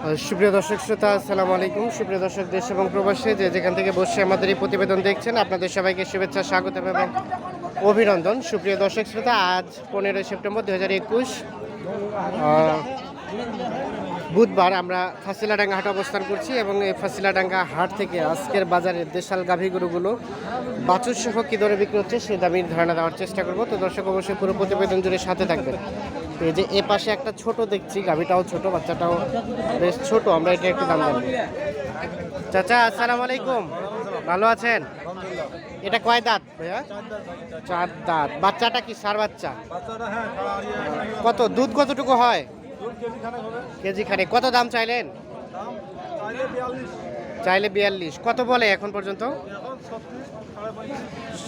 সুপ্রিয় দর্শক শ্রোতা, আসসালামু আলাইকুম। সুপ্রিয় দর্শক, দেশ এবং প্রবাসে যে যেখান থেকে বসে আমাদের এই প্রতিবেদন দেখছেন, আপনাদের সবাইকে শুভেচ্ছা স্বাগত এবং অভিনন্দন। সুপ্রিয় দর্শক শ্রোতা, আজ পনেরোই সেপ্টেম্বর দু হাজার একুশ বুধবার আমরা ফাঁসিলাডাঙ্গা হাটে অবস্থান করছি এবং এই ফাঁসিলাডাঙ্গা হাট থেকে আজকের বাজারে দেশাল গাভী গরুগুলো বাছুর সহ কী দরে বিক্রি হচ্ছে, সে দামির ধারণা দেওয়ার চেষ্টা করব। তো দর্শক, অবশ্যই পুরো প্রতিবেদন জুড়ে সাথে থাকবেন। এই যে এ পাশে একটা ছোট দেখছি, গাভীটাও ছোট, বাচ্চাটাও বেশ ছোট, আমরা এটা একটু দাম জানব চাচা, আসসালামু আলাইকুম। ভালো আছেন? এটা কয় দাঁত চার দাঁত। বাচ্চাটা কি সার বাচ্চা? কত? দুধ কতটুকু হয়? কেজি খানে কত দাম চাইলেন? চাইলে বিয়াল্লিশ। কত বলে এখন পর্যন্ত?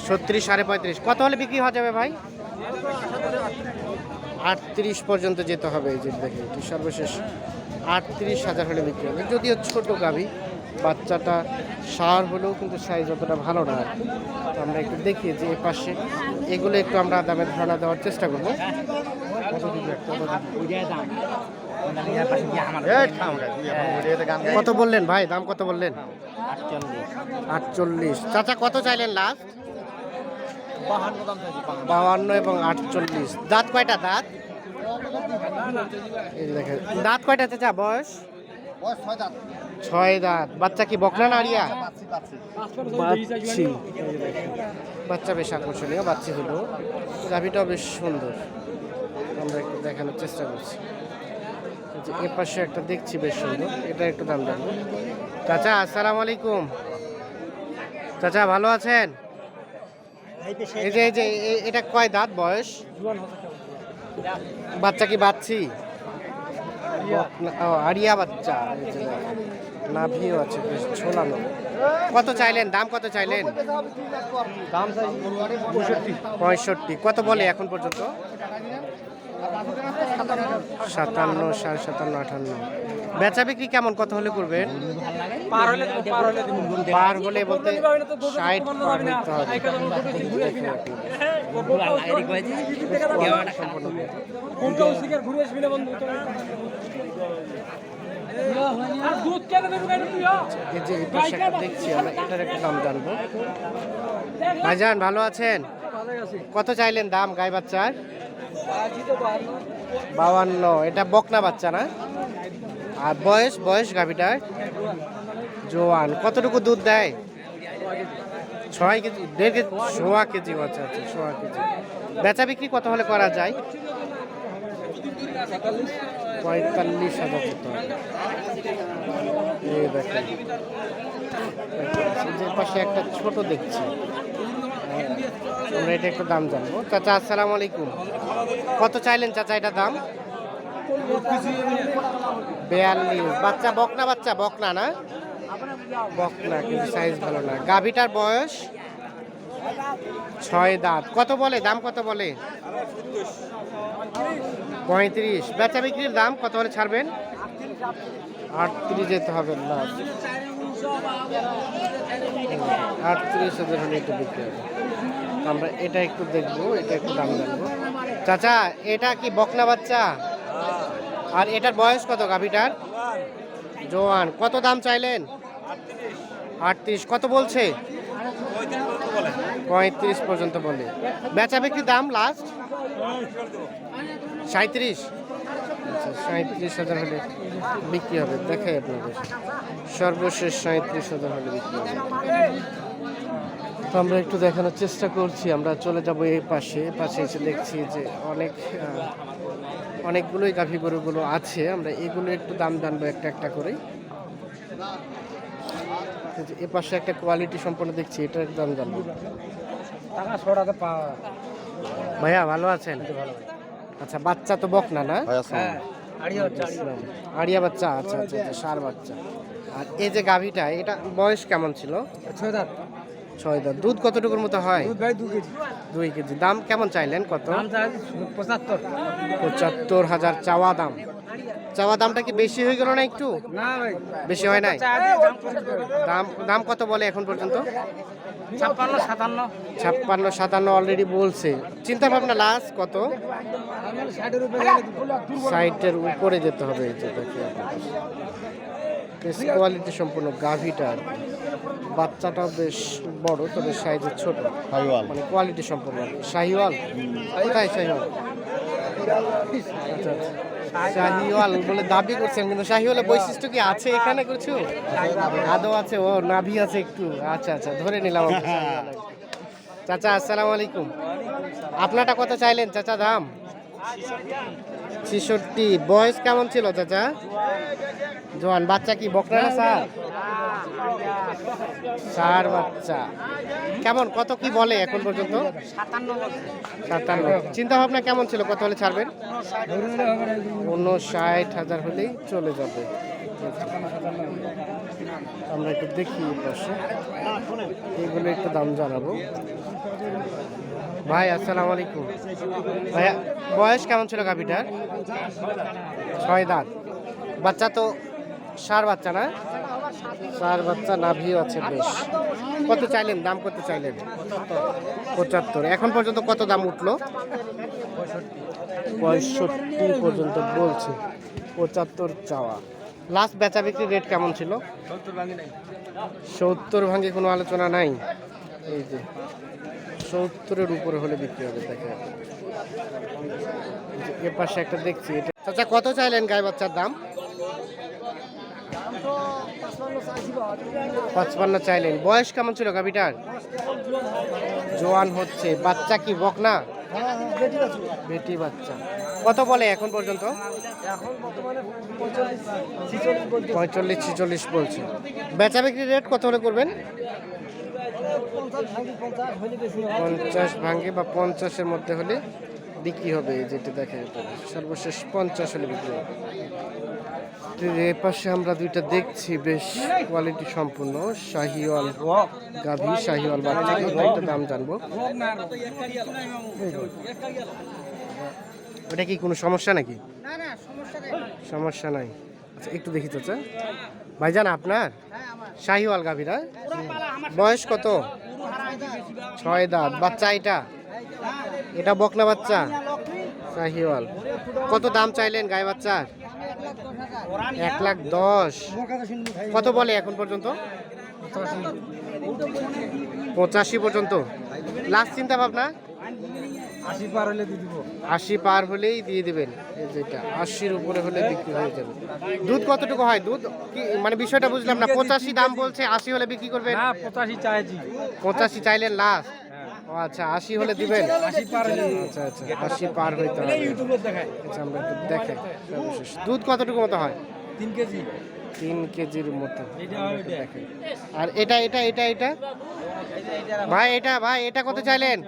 ছত্রিশ সাড়ে পঁয়ত্রিশ। কত হলে বিক্রি হওয়া যাবে ভাই? আটত্রিশ পর্যন্ত যেতে হবে এই যে দেখে। এটি সর্বশেষ আটত্রিশ হাজার হলে বিক্রি হবে। যদিও ছোট গাভী বাচ্চাটা সার হলেও কিন্তু সাইজ অতটা ভালো না। তো আমরা একটু দেখি যে এ পাশে এগুলো একটু আমরা দামের ধারণা দেওয়ার চেষ্টা করব। কত বললেন ভাই? দাম কত বললেন? আটচল্লিশ। চাচা কত চাইলেন লাস্ট বাহান্ন এবং আটচল্লিশ। দাঁত কয়টা দাঁত? দেখেন। দাঁত কয়টা চাচা বয়স? ছয় দাঁত। বাচ্চা কি বকনা না আরিয়া বাচ্চি বেশ আকর্ষণীয় বাচ্চি হলো। গাভিটাও বেশ সুন্দর। আমরা একটু দেখানোর চেষ্টা করছি। এই এ পাশে একটা দেখছি বেশ সুন্দর। এটা একটু দাম জানব। চাচা আসসালামু আলাইকুম। চাচা ভালো আছেন? এই যে এই যে এ- এটা কয় দাঁত বয়স? বাচ্চা কি বাচ্চি? ও, আরিয়া বাচ্চা। নাভিও আছে বেশ ছোলানো কত চাইলেন? দাম কত চাইলেন? পঁয়ষট্টি। কত বলে এখন পর্যন্ত? সাতান্ন সাড়ে সাতান্ন আটান্ন। বেচা বিক্রি কেমন? কত হলে করবেন? পার হলে বলতে ষাট পার হইতে হবে। দেখছি আমরা এটার একটা দাম জানব। ভাইজান ভালো আছেন? কত চাইলেন দাম গাই বাচ্চার? বাউান্ন এটা বকনা বাচ্চা না? আর বয়স বয়স গাভিটার? জোয়ান। কতটুকু দুধ দেয়? ছয় কেজি, দেড় কেজি, সোয়া কেজি বাচ্চা আছে, সোয়া কেজি। বেচা বিক্রি কত হলে করা যায়? পঁয়তাল্লিশ হাজার কত এই দেখেন। পাশে একটা ছোট দেখছি। আমরা এটা একটু দাম জানব। চাচা, আসসালামু আলাইকুম। কত চাইলেন চাচা এটা দাম? বিয়াল্লিশ। বাচ্চা বকনা বাচ্চা বকনা না? বকনা, কিন্তু সাইজ ভালো না। গাভিটার বয়স? ছয় দাঁত। কত বলে? দাম কত বলে? পঁয়ত্রিশ। বেচা বিক্রির দাম কত হলে ছাড়বেন? আটত্রিশ যেতে হবে, না। আটত্রিশ হাজার হলে একটু বিক্রি হবে। আমরা এটা একটু দেখব, এটা একটু দাম জানব চাচা, এটা কি বকনা বাচ্চা? আর এটার বয়স কত গাভিটার? জোয়ান, কত দাম চাইলেন? আটত্রিশ। কত বলছে? পঁয়ত্রিশ পর্যন্ত বলে। বেচা বিক্রির দাম লাস্ট সাঁত্রিশ আচ্ছা সাঁত্রিশ হাজার হলে বিক্রি হবে দেখাই আপনাদের। সর্বশেষ সাঁত্রিশ হাজার হলে বিক্রি হবে। তো আমরা একটু দেখানোর চেষ্টা করছি আমরা চলে যাব এই পাশে। পাশে এসে দেখছি যে অনেক অনেকগুলোই গাভী গরুগুলো আছে। আমরা এগুলো একটু দাম জানব একটা একটা করে যে এ পাশে একটা কোয়ালিটি সম্পন্ন দেখছি এটার দাম জানব। ভাইয়া ভালো আছেন? আচ্ছা বাচ্চা তো বকনা না? হ্যাঁ। আড়িয়া বাচ্চা আচ্ছা আচ্ছা আচ্ছা সার বাচ্চা। আর এই যে গাভীটা এটা বয়স কেমন ছিল? ছয় দাঁত। ছয় দাঁত। দুধ কতটুকুর মতো হয়? দুই কেজি। দাম কেমন চাইলেন? কত? দাম পঁচাত্তর। পঁচাত্তর হাজার চাওয়া দাম। চাওয়া দামটা কি বেশি হয়ে গেল না একটু? না ভাই। বেশি হয় নাই? দাম দাম কত বলে এখন পর্যন্ত? ছাপ্পান্ন সাতান্ন। ছাপ্পান্ন সাতান্ন অলরেডি বলছে। চিন্তা ভাবনা লাস্ট কত? সাইটের উপরে যেতে হবে কোয়ালিটি সম্পূর্ণ গাভিটা আর কি। বাচ্চাটাও বেশ বড় তবে সাইজে ছোট। মানে কোয়ালিটি সম্পূর্ণ। শাহিওয়াল? কোথায় শাহিওয়াল? আচ্ছা, আচ্ছা। শাহিওয়াল বলে দাবি করছেন, কিন্তু শাহিওয়ালের বৈশিষ্ট্য কি আছে এখানে কিছু? আদৌ আছে? ও, নাভি আছে একটু। আচ্ছা আচ্ছা ধরে নিলাম। চাচা, আসসালামু আলাইকুম। আপনারটা কত চাইলেন, চাচা, দাম? ছেষট্টি। বয়স কেমন ছিল, চাচা? জোয়ান, বাচ্চা কি বকরা না স্যার চার বাচ্চা। কেমন কত কি বলে এখন পর্যন্ত? সাতান্ন চিন্তা ভাবনা কেমন ছিল? কত হলে ছাড়বেন? ষাট হাজার হলেই চলে যাবে। আমরা একটু দেখি পাশে। এগুলো একটু দাম জানাব। ভাই আসসালামু আলাইকুম। ভাইয়া বয়স কেমন ছিল গাভিটার? ছয় দাঁত। বাচ্চা তো সার বাচ্চা না? সার বাচ্চা নাভিও আছে বেশ। কত চাইলেন? দাম কত চাইলেন? পঁচাত্তর। এখন পর্যন্ত কত দাম উঠল? পঁয়ষট্টি পর্যন্ত বলছে। পঁচাত্তর চাওয়া। লাস্ট বেচা বিক্রি রেট কেমন ছিল? সত্তর ভাঙে কোনো আলোচনা নাই। এই যে সত্তরের উপরে হলে বিক্রি হবে দেখে। এ পাশে একটা দেখছি এটা চাচা কত চাইলেন গায়ে বাচ্চার দাম? পাঁচপান্ন চাইলেন। বয়স কেমন ছিল গাভিটার? জোয়ান হচ্ছে। বাচ্চা কি বক না বেটি বাচ্চা। কত বলে এখন পর্যন্ত? পঁয়তাল্লিশ, ছিচল্লিশ বলছে। বেচা বিক্রি রেট কত হলে করবেন? পঞ্চাশ ভাঙি পঞ্চাশ হলে বেশি হয় পঞ্চাশ ভাঙে বা পঞ্চাশের মধ্যে হলে বিক্রি হবে যেটা দেখে সর্বশেষ পঞ্চাশ হলে বিক্রি হবে। তো এ পাশে আমরা দুইটা দেখছি বেশ কোয়ালিটি সম্পূর্ণ। শাহিওয়াল গাভী শাহিওয়াল বাচ্চা একটা দাম জানব। ওটা কি কোনো সমস্যা নাকি? না না সমস্যা নাই। আচ্ছা একটু দেখি তো চা ভাইজান আপনার? হ্যাঁ শাহিওয়াল গাভীরা বয়স কত? ছয় দাঁত। বাচ্চা এটা? এটা বকনা বাচ্চা? শাহিওয়াল। কত দাম চাইলেন গায়ে বাচ্চার? এক লাখ দশ। কত বলে এখন পর্যন্ত? পঁচাশি পর্যন্ত। লাস্ট চিন্তা ভাবনা? আশি পার হলে দিয়ে দিব। আশি পার হলেই দিয়ে দেবেন। যেটা আশির উপরে হলে বিক্রি হয়ে যাবে। দুধ কতটুকু হয়? দুধ মানে বিষয়টা বুঝলাম না। পঁচাশি দাম বলছে আশি হলে বিক্রি করবেন? না পঁচাশি চাইছি। পঁচাশি চাইলেন লাস্ট ও আচ্ছা আশি হলে দিবেন? আশি পার আচ্ছা আচ্ছা আশি পার হইতে হবে। দেখায়। আচ্ছা আমরা একটু দেখে দুধ কতটুকু মতো হয়? তিন কেজি। তিন কেজির মতো। আর এটা এটা এটা এটা? ভাই এটা ভাই এটা কত চাইলেন?